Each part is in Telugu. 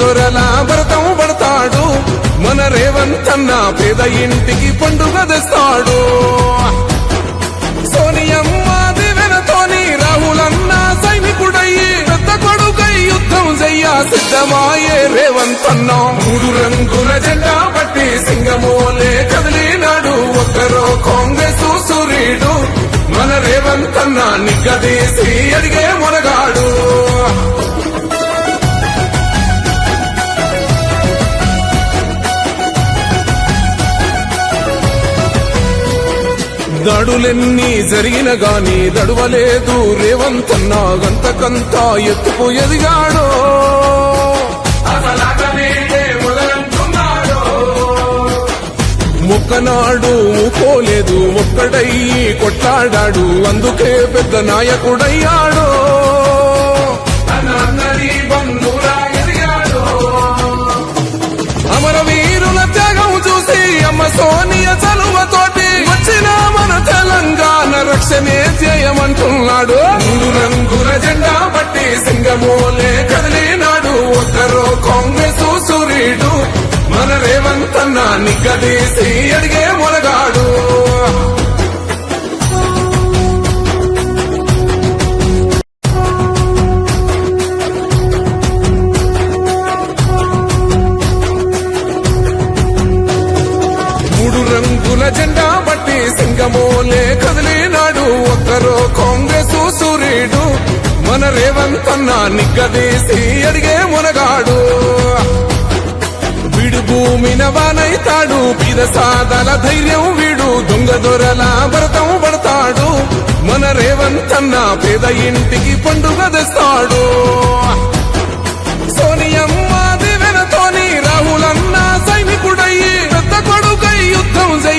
దొరల భరతం పడతాడు. మన రేవంతన్న పేద ఇంటికి పండుగ తెస్తాడు. సోనియమ్మ దివెనతోని రాహులన్న సైనికుడయ్యి పెద్ద కొడుకై యుద్ధం చెయ్య సిద్ధమాయే రేవంతన్న మూడు రంగుల జెండా పట్టి సింగమోలే కదిలినాడు. ఒక్కరో కాంగ్రెస్ సూర్యుడు మన రేవంతన్న నిగ్గదీసి అడిగే మొనగాడు దడులెన్ని జరిగిన గాని దడువలేదు. రేవంతన్నా గంతకంతా ఎత్తుకు ఎదిగాడో. మొక్కనాడు ఊకోలేదు. ఒక్కడయ్యి కొట్లాడాడు. అందుకే పెద్ద నాయకుడయ్యాడో. తెలంగాణ చేయమంటున్నాడు మూడు రంగుల జెండా బట్టి సింగమోలే కదిలినాడు. ఒక్కరో కాంగ్రెస్ సూర్యుడు మన రేవంత్ అన్న నిగ్గదీసి అడిగే మొలగాడు. మూడు రంగుల జెండా ఎవరో కాంగ్రెస్ సూర్యుడు మన రేవంత్ అన్న నిగ్గదీసి అడిగే మునగాడు. వీడు భూమిన వానైతాడు పీద ధైర్యం వీడు. దొంగ దొరల భరతం పడతాడు. మన రేవంత్ అన్న పేద ఇంటికి పండుగ తెస్తాడు.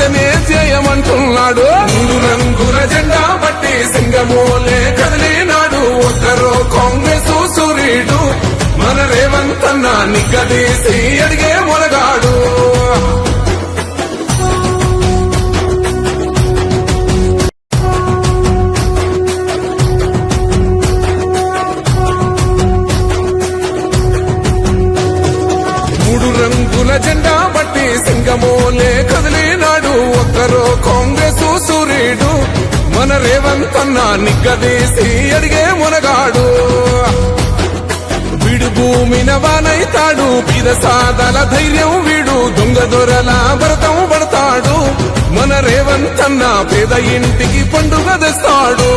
తెలంగాణ చేయమంటున్నాడు మూడు రంగుల జెండా బట్టి సింగమోలే కదిలినాడు ఒక్కరో కాంగ్రెస్ సూర్యుడు మన రేవంత్ అన్న నిగ్గదీసి అడిగే మొలగాడు ఎవరో కాంగ్రెస్ సూర్యుడు మన రేవంత్ అన్న నిగ్గదీసి అడిగే మునగాడు. వీడు భూమిన వానైతాడు పీద సాదల ధైర్యం వీడు దొంగ దొరల భరతం పడతాడు. మన రేవంత్ అన్న పేద ఇంటికి పండుగ తెస్తాడు.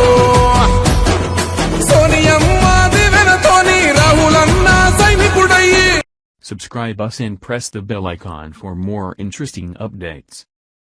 సోనియమ్మ దివెనతోని రాహులన్న సైనికుడయ్యి. Subscribe us and press the bell icon for more interesting updates.